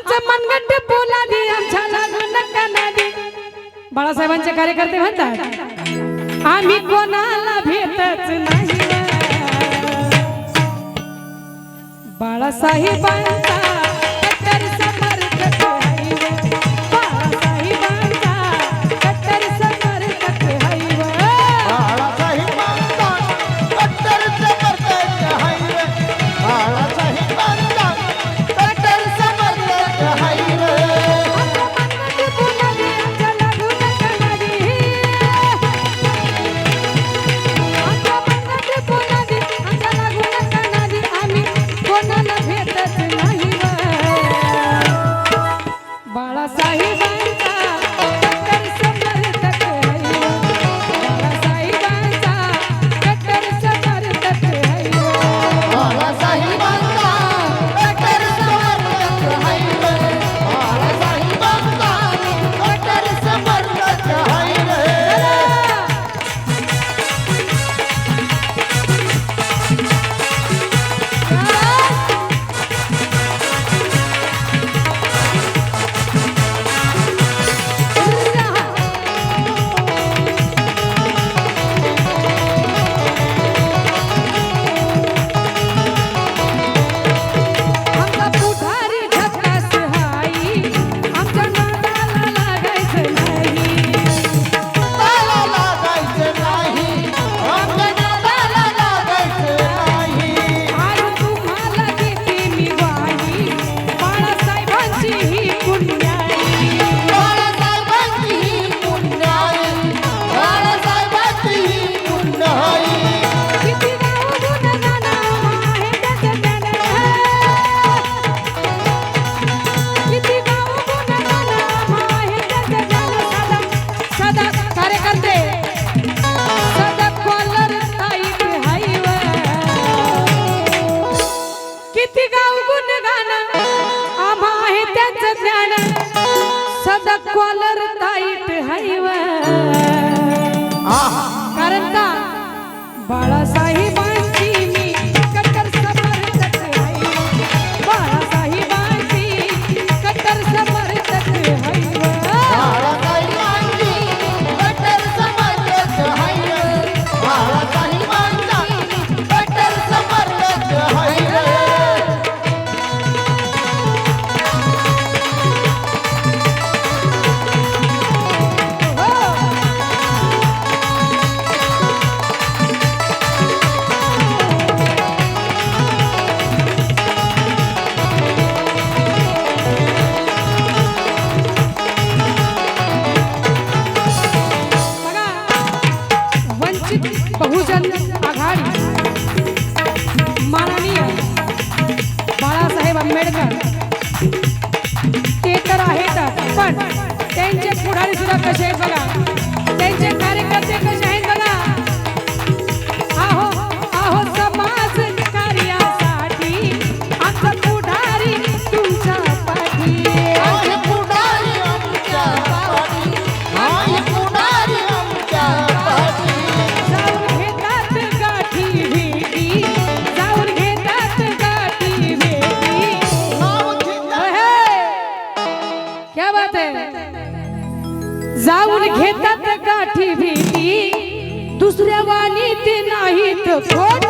आमचं आमच्या बाळासाहेबांचे कार्यकर्ते म्हणतात आम्ही कोणाला भेटत नाही. बाळासाहेबांचा किती गाव गुणगान आम्हा त्याच ज्ञान. सदा कॉलर टाईट हायव कारण का? बाळासाहेब वंचित बहुजन आघाडी. माननीय बाळासाहेब आंबेडकर. ते तर आहेत पण त्यांचे पुढारी सुद्धा कसे बघा. त्यांचे कार्यकर्ते कसे घेतात काठी भीती दुसऱ्या वाणी ते नाहीत खोट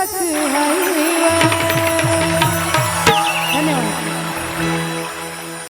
रख हरिया